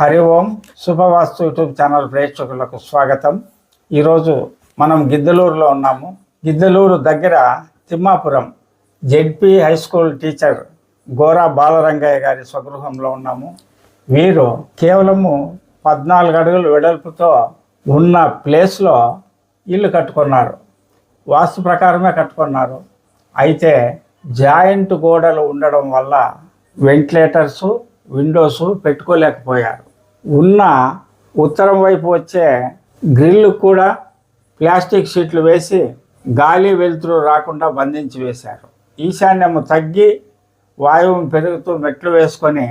హరి ఓం శుభవాస్తు YouTube channel ప్రేక్షకులకు స్వాగతం. ఈరోజు మనం గిద్దలూరులో ఉన్నాము. గిద్దలూరు దగ్గర Thimmapuram ZP high school teacher Gora Balarangaiah గారి స్వగృహంలో ఉన్నాము. వీరు కేవలము పద్నాలుగు అడుగుల వెడల్పుతో ఉన్న ప్లేస్లో ఇల్లు కట్టుకున్నారు. వాస్తు ప్రకారమే కట్టుకున్నారు. అయితే జాయింట్ గోడలు ఉండడం వల్ల వెంటిలేటర్స్ విండోసు పెట్టుకోలేకపోయారు. ఉన్న ఉత్తరం వైపు వచ్చే గ్రిల్లు కూడా ప్లాస్టిక్ షీట్లు వేసి గాలి వెలుతురు రాకుండా బంధించి వేశారు. ఈశాన్యము తగ్గి వాయువు పెరుగుతూ మెట్లు వేసుకొని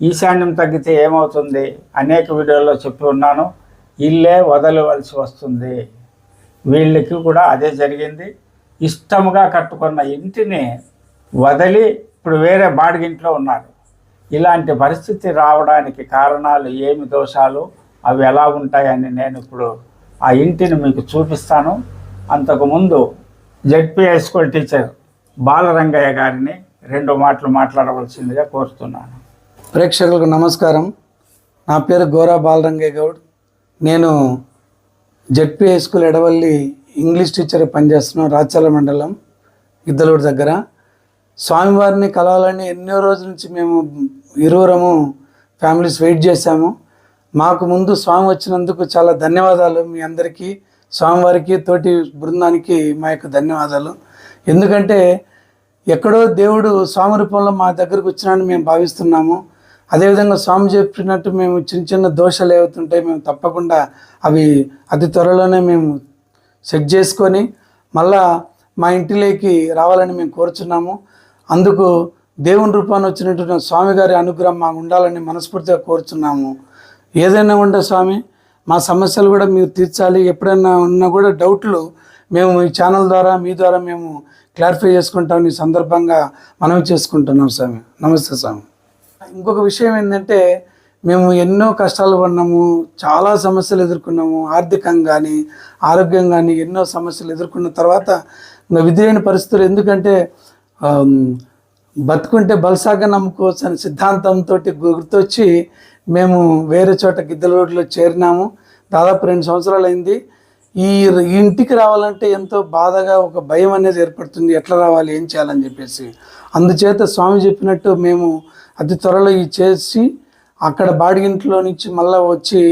ఈశాన్యం తగ్గితే ఏమవుతుంది? అనేక వీడియోల్లో చెప్పి ఉన్నాను. ఇల్లే వదలవలసి వస్తుంది. వీళ్ళకి కూడా అదే జరిగింది. ఇష్టముగా కట్టుకున్న ఇంటిని వదిలి ఇప్పుడు వేరే బాడిగింట్లో ఉన్నారు. ఇలాంటి పరిస్థితి రావడానికి కారణాలు ఏమి దోషాలు అవి ఎలా ఉంటాయని నేను ఇప్పుడు ఆ ఇంటిని మీకు చూపిస్తాను. అంతకుముందు ZP high school teacher Balarangaiah గారిని రెండు మాటలు మాట్లాడవలసిందిగా కోరుతున్నాను. ప్రేక్షకులకు నమస్కారం. నా పేరు గోరా బాలరంగయ్య గౌడ్. నేను ZP high school Edavalli English teacher పనిచేస్తున్నాను రాచాల మండలం ఇద్దలూరు దగ్గర. స్వామివారిని కలవాలని ఎన్నో రోజుల నుంచి మేము ఇరువురము ఫ్యామిలీస్ వెయిట్ చేశాము. మాకు ముందు స్వామి వచ్చినందుకు చాలా ధన్యవాదాలు. మీ అందరికీ స్వామివారికి తోటి బృందానికి మా యొక్క ధన్యవాదాలు. ఎందుకంటే ఎక్కడో దేవుడు స్వామి రూపంలో మా దగ్గరకు వచ్చినాడని మేము భావిస్తున్నాము. అదేవిధంగా స్వామి చెప్పినట్టు మేము చిన్న చిన్న దోషాలు ఏవైతుంటాయి మేము తప్పకుండా అవి అతి త్వరలోనే మేము సెట్ చేసుకొని మళ్ళా మా ఇంటిలోకి రావాలని మేము కోరుచున్నాము. అందుకు దేవుని రూపాన్ని వచ్చినటువంటి స్వామి గారి అనుగ్రహం మాకు ఉండాలని మనస్ఫూర్తిగా కోరుచున్నాము. ఏదైనా ఉండే స్వామి మా సమస్యలు కూడా మీరు తీర్చాలి. ఎప్పుడైనా ఉన్నా కూడా డౌట్లు మేము ఈ ఛానల్ ద్వారా మీ ద్వారా మేము క్లారిఫై చేసుకుంటాం. ఈ సందర్భంగా మనవి చేసుకుంటున్నాం స్వామి. నమస్తే స్వామి. ఇంకొక విషయం ఏంటంటే మేము ఎన్నో కష్టాలు పడినాము చాలా సమస్యలు ఎదుర్కొన్నాము. ఆర్థికంగా కానీ ఆరోగ్యం కానీ ఎన్నో సమస్యలు ఎదుర్కొన్న తర్వాత ఇంకా విధులైన పరిస్థితులు. ఎందుకంటే బతుకుంటే బలసాగా నమ్ముకోవచ్చు అనే సిద్ధాంతంతో గుర్తొచ్చి మేము వేరే చోట గిద్దల రోడ్లో చేరినాము. దాదాపు రెండు సంవత్సరాలు అయింది. ఈ ఇంటికి రావాలంటే ఎంతో బాధగా ఒక భయం అనేది ఏర్పడుతుంది. ఎట్లా రావాలి ఏం చేయాలని చెప్పేసి. అందుచేత స్వామి చెప్పినట్టు మేము అతి త్వరలో ఈ చేసి అక్కడ బాడిగింట్లో నుంచి మళ్ళీ వచ్చి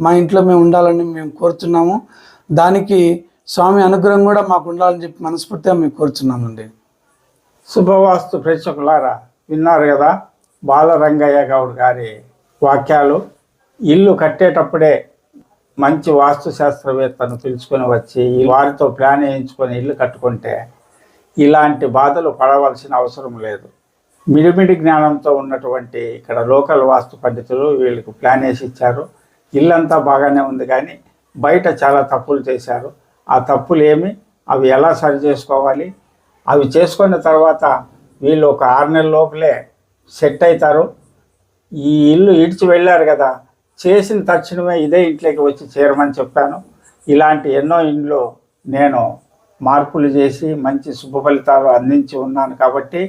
మా ఇంట్లో మేము ఉండాలని మేము కోరుతున్నాము. దానికి స్వామి అనుగ్రహం కూడా మాకు ఉండాలని చెప్పి మనస్ఫూర్తిగా మేము కోరుచున్నామండి శుభవాస్తు ప్రేక్షకులారా విన్నారు కదా బాలరంగయ్య గౌడ్ గారి వాక్యాలు. ఇల్లు కట్టేటప్పుడే మంచి వాస్తు శాస్త్రవేత్తను పిలుచుకొని వచ్చి ఈ వారితో ప్లాన్ వేయించుకొని ఇల్లు కట్టుకుంటే ఇలాంటి బాధలు పడవలసిన అవసరం లేదు. మిడిమిడి జ్ఞానంతో ఉన్నటువంటి ఇక్కడ లోకల్ వాస్తు పండితులు వీళ్ళకి ప్లాన్ వేసి ఇచ్చారు. ఇల్లంతా బాగానే ఉంది కానీ బయట చాలా తప్పులు చేశారు. ఆ తప్పులు ఏమి అవి ఎలా సరి చేసుకోవాలి అవి చేసుకున్న తర్వాత వీళ్ళు ఒక ఆరు నెలల లోపలే సెట్ అవుతారు. ఈ ఇల్లు ఇడిచి వెళ్ళారు కదా చేసిన తక్షణమే ఇదే ఇంట్లోకి వచ్చి చేరమని చెప్పాను. ఇలాంటి ఎన్నో ఇండ్లు నేను మార్పులు చేసి మంచి శుభ ఫలితాలు అందించి ఉన్నాను కాబట్టి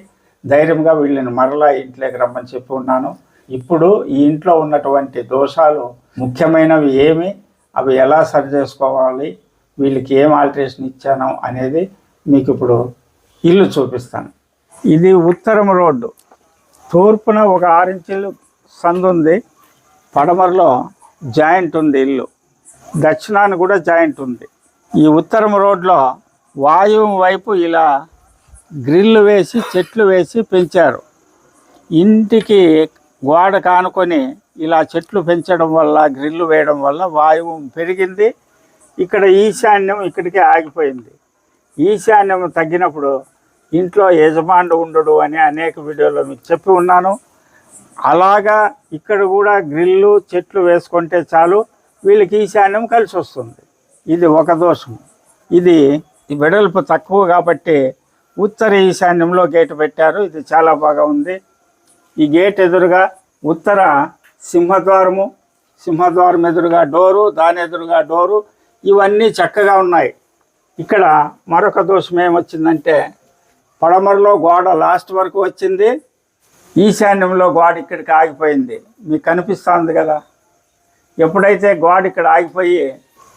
ధైర్యంగా వీళ్ళని మరలా ఇంట్లోకి రమ్మని చెప్పి ఉన్నాను. ఇప్పుడు ఈ ఇంట్లో ఉన్నటువంటి దోషాలు ముఖ్యమైనవి ఏమి అవి ఎలా సరి చేసుకోవాలి వీళ్ళకి ఏం ఆల్టరేషన్ ఇచ్చాను అనేది మీకు ఇప్పుడు ఇల్లు చూపిస్తాను. ఇది ఉత్తరం రోడ్డు. తూర్పున ఒక ఆరించులు సందు ఉంది. పడమరలో జాయింట్ ఉంది ఇల్లు. దక్షిణాన కూడా జాయింట్ ఉంది. ఈ ఉత్తరం రోడ్లో వాయువు వైపు ఇలా గ్రిల్లు వేసి చెట్లు వేసి పెంచారు. ఇంటికి గోడ కానుకొని ఇలా చెట్లు పెంచడం వల్ల గ్రిల్లు వేయడం వల్ల వాయువు పెరిగింది. ఇక్కడ ఈశాన్యం ఇక్కడికి ఆగిపోయింది. ఈశాన్యం తగ్గినప్పుడు ఇంట్లో యజమానుడు ఉండడు అని అనేక వీడియోలో మీకు చెప్పి ఉన్నాను. అలాగా ఇక్కడ కూడా గ్రిల్లు చెట్లు వేసుకుంటే చాలు వీళ్ళకి ఈశాన్యం కలిసి వస్తుంది. ఇది ఒక దోషం. ఇది వెడల్పు తక్కువ కాబట్టి ఉత్తర ఈశాన్యంలో గేటు పెట్టారు. ఇది చాలా బాగా ఉంది. ఈ గేట్ ఎదురుగా ఉత్తర సింహద్వారము సింహద్వారం ఎదురుగా డోరు దాని ఎదురుగా డోరు ఇవన్నీ చక్కగా ఉన్నాయి. ఇక్కడ మరొక దోషం ఏమొచ్చిందంటే పడమరలో గోడ లాస్ట్ వరకు వచ్చింది ఈశాన్యంలో గోడ ఇక్కడికి ఆగిపోయింది. మీకు కనిపిస్తుంది కదా? ఎప్పుడైతే గోడ ఇక్కడ ఆగిపోయి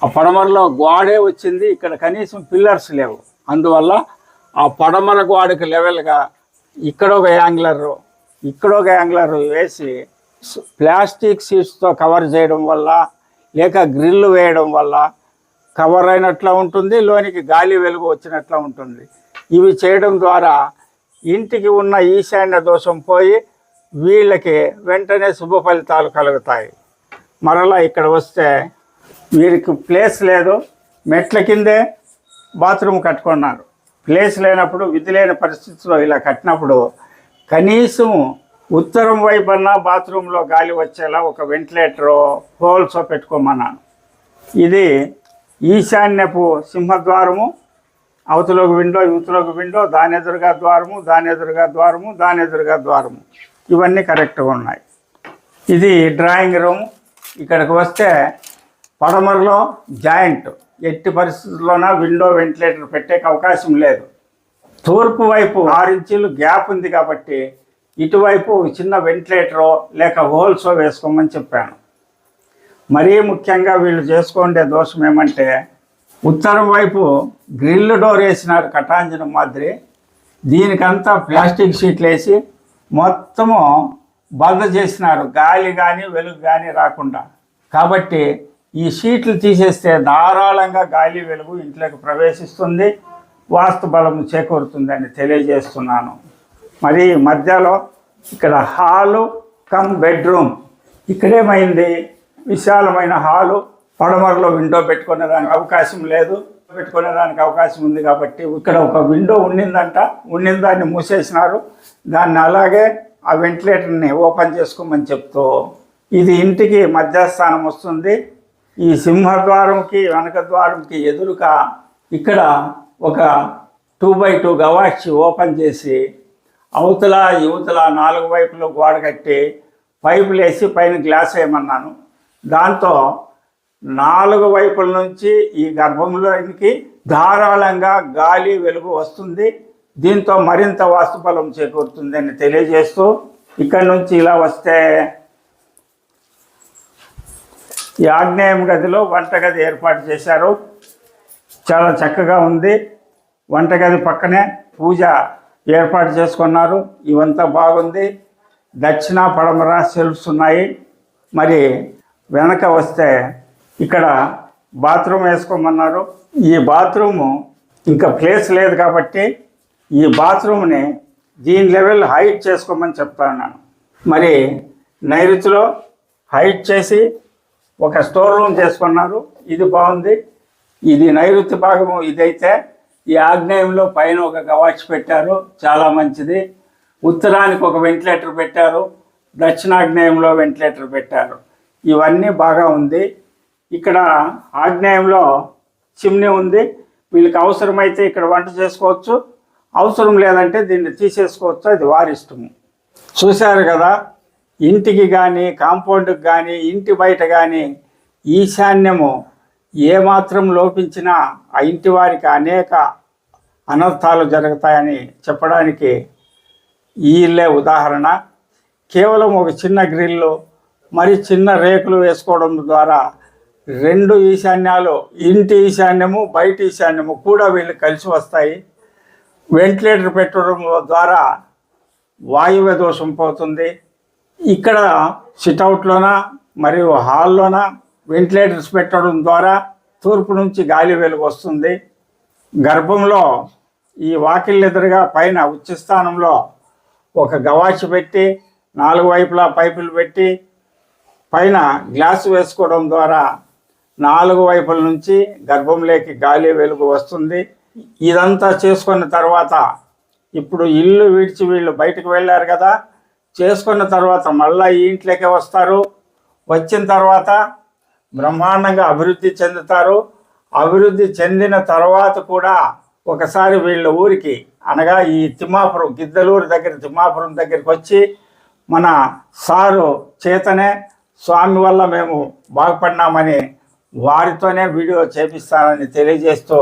ఆ పడమరలో గోడే వచ్చింది ఇక్కడ కనీసం పిల్లర్స్ లేవు. అందువల్ల ఆ పడమర గోడకు లెవెల్గా ఇక్కడ ఒక యాంగ్లర్ ఇక్కడ ఒక యాంగ్లర్ వేసి ప్లాస్టిక్ షీట్స్తో కవర్ చేయడం వల్ల లేక గ్రిల్ వేయడం వల్ల కవర్ అయినట్లా ఉంటుంది లోనికి గాలి వెలుగు వచ్చినట్లా ఉంటుంది. ఇవి చేయడం ద్వారా ఇంటికి ఉన్న ఈశాన్య దోషం పోయి వీళ్ళకి వెంటనే శుభ ఫలితాలు కలుగుతాయి. మరలా ఇక్కడ వస్తే వీరికి ప్లేస్ లేదు మెట్ల కిందే బాత్రూమ్ కట్టుకున్నారు. ప్లేస్ లేనప్పుడు విధి లేని పరిస్థితుల్లో ఇలా కట్టినప్పుడు కనీసం ఉత్తరం వైపున బాత్రూంలో గాలి వచ్చేలా ఒక వెంటిలేటరో హోల్సో పెట్టుకోమన్నాను. ఇది ఈశాన్యపు సింహద్వారము అవతలోకి విండో యువతలోకి విండో దాని ఎదురుగా ద్వారము దాని ఎదురుగా ద్వారము దాని ఎదురుగా ద్వారము. ఇవన్నీ కరెక్ట్గా ఉన్నాయి. ఇది డ్రాయింగ్ రూమ్. ఇక్కడికి వస్తే పడమరలో జాయింట్. ఎట్టి పరిస్థితుల్లోన విండో వెంటిలేటర్ పెట్టే అవకాశం లేదు. తూర్పు వైపు ఆరు ఇంచులు గ్యాప్ ఉంది కాబట్టి ఇటువైపు చిన్న వెంటిలేటరో లేక హోల్సో వేసుకోమని చెప్పాను. మరీ ముఖ్యంగా వీళ్ళు చేసుకుండే దోషం ఏమంటే ఉత్తరం వైపు గ్రిల్ డోర్ వేసినారు కటాంజనం మాదిరి. దీనికంతా ప్లాస్టిక్ షీట్లు వేసి మొత్తము బంద్ చేసినారు. గాలి కానీ వెలుగు కానీ రాకుండా. కాబట్టి ఈ షీట్లు తీసేస్తే ధారాళంగా గాలి వెలుగు ఇంట్లోకి ప్రవేశిస్తుంది. వాస్తు బలం చేకూరుతుందని తెలియజేస్తున్నాను. మరి మధ్యలో ఇక్కడ హాలు కమ్ బెడ్రూమ్. ఇక్కడేమైంది? విశాలమైన హాలు పడమరలో విండో పెట్టుకునే దానికి అవకాశం లేదు. పెట్టుకునే దానికి అవకాశం ఉంది కాబట్టి ఇక్కడ ఒక విండో ఉండిందంట ఉండిన దాన్ని మూసేసినారు. దాన్ని అలాగే ఆ వెంటిలేటర్ని ఓపెన్ చేసుకోమని చెప్తూ ఇది ఇంటికి మధ్యస్థానం వస్తుంది. ఈ సింహద్వారంకి వెనక ద్వారంకి ఎదురుగా ఇక్కడ ఒక టూ బై టూ గవాక్షి ఓపెన్ చేసి అవతల యువతల నాలుగు వైపులో గోడ కట్టి పైపులు వేసి పైన గ్లాస్ వేయమన్నాను. దాంతో నాలుగు వైపుల నుంచి ఈ గర్భంలోనికి ధారాళంగా గాలి వెలుగు వస్తుంది. దీంతో మరింత వాస్తుబలం చేకూరుతుందని తెలియజేస్తూ ఇక్కడ నుంచి ఇలా వస్తే ఈ ఆగ్నేయం గదిలో వంటగది ఏర్పాటు చేశారు. చాలా చక్కగా ఉంది. వంటగది పక్కనే పూజ ఏర్పాటు చేసుకున్నారు. ఇవంతా బాగుంది. దక్షిణ పడమర సెల్ఫ్స్ ఉన్నాయి. మరి వెనక వస్తే ఇక్కడ బాత్రూమ్ వేసుకోమన్నారు. ఈ బాత్రూము ఇంకా ప్లేస్ లేదు కాబట్టి ఈ బాత్రూమ్ని దీని లెవెల్ హైట్ చేసుకోమని చెప్తాను మరి నైరుతిలో హైట్ చేసి ఒక స్టోర్ రూమ్ చేసుకున్నారు. ఇది బాగుంది. ఇది నైరుతి భాగము ఇదైతే ఈ ఆగ్నేయంలో పైన ఒక గవాచ్ పెట్టారు. చాలా మంచిది. ఉత్తరానికి ఒక వెంటిలేటర్ పెట్టారు. దక్షిణాగ్నేయంలో వెంటిలేటర్ పెట్టారు. ఇవన్నీ బాగా ఉంది. ఇక్కడ ఆగ్నేయంలో చిమ్నీ ఉంది. వీళ్ళకి అవసరమైతే ఇక్కడ వంట చేసుకోవచ్చు. అవసరం లేదంటే దీన్ని తీసేసుకోవచ్చు. అది వారి ఇష్టము. చూశారు కదా ఇంటికి కానీ కాంపౌండ్కి కానీ ఇంటి బయట కానీ ఈశాన్యము ఏమాత్రం లోపించినా ఆ ఇంటి వారికి అనేక అనర్థాలు జరుగుతాయని చెప్పడానికి ఈ ఉదాహరణ. కేవలం ఒక చిన్న గ్రిల్లు మరి చిన్న రేకులు వేసుకోవడం ద్వారా రెండు ఈశాన్యాలు ఇంటి ఈశాన్యము బయట ఈశాన్యము కూడా వీళ్ళు కలిసి వస్తాయి. వెంటిలేటర్ పెట్టడం ద్వారా వాయువ్య దోషం పోతుంది. ఇక్కడ సిట్అవుట్లోన మరియు హాల్లోన వెంటిలేటర్స్ పెట్టడం ద్వారా తూర్పు నుంచి గాలి వెలుగు వస్తుంది. గర్భంలో ఈ వాకిళ్ళెదురుగా ఎదురుగా పైన ఉచ్చస్థానంలో ఒక గవాచి పెట్టి నాలుగు వైపులా పైపులు పెట్టి పైన గ్లాస్ వేసుకోవడం ద్వారా నాలుగు వైపుల నుంచి గర్భంలోకి గాలి వెలుగు వస్తుంది. ఇదంతా చేసుకున్న తర్వాత ఇప్పుడు ఇల్లు విడిచి వీళ్ళు బయటకు వెళ్ళారు కదా. చేసుకున్న తర్వాత మళ్ళీ ఈ ఇంట్లోకే వస్తారు. వచ్చిన తర్వాత బ్రహ్మాండంగా అభివృద్ధి చెందుతారు. అభివృద్ధి చెందిన తర్వాత కూడా ఒకసారి వీళ్ళ ఊరికి అనగా ఈ తిమ్మాపురం గిద్దలూరు దగ్గర తిమ్మాపురం దగ్గరికి వచ్చి మన సారు చేతనే స్వామి వల్ల మేము బాగుపడినామని వారితోనే వీడియో చేపిస్తానని తెలియజేస్తూ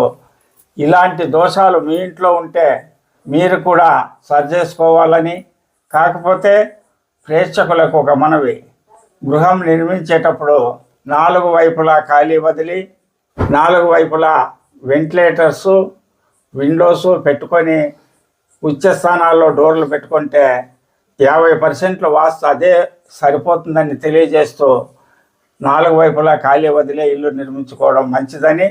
ఇలాంటి దోషాలు మీ ఇంట్లో ఉంటే మీరు కూడా సరిచేసుకోవాలని కాకపోతే ప్రేక్షకులకు ఒక మనవి. గృహం నిర్మించేటప్పుడు నాలుగు వైపులా ఖాళీ వదిలి నాలుగు వైపులా వెంటిలేటర్సు విండోస్ పెట్టుకొని ఉచ్చ స్థానాల్లో డోర్లు పెట్టుకుంటే యాభై పర్సెంట్ల వాస్తు అదే సరిపోతుందని తెలియజేస్తూ నాలుగు వైపులా ఖాళీ వదిలే ఇల్లు నిర్మించుకోవడం మంచిదని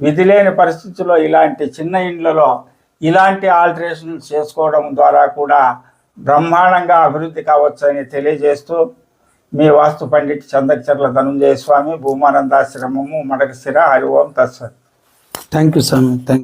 విధి లేని పరిస్థితుల్లో ఇలాంటి చిన్న ఇండ్లలో ఇలాంటి ఆల్టరేషన్స్ చేసుకోవడం ద్వారా కూడా బ్రహ్మాండంగా అభివృద్ధి కావచ్చని తెలియజేస్తూ మీ వాస్తు పండిట్ చందకచర్ల ధనుంజయ స్వామి భూమానందాశ్రమము మడకశిర హరి ఓం తత్సత్. Thank you Swamy thank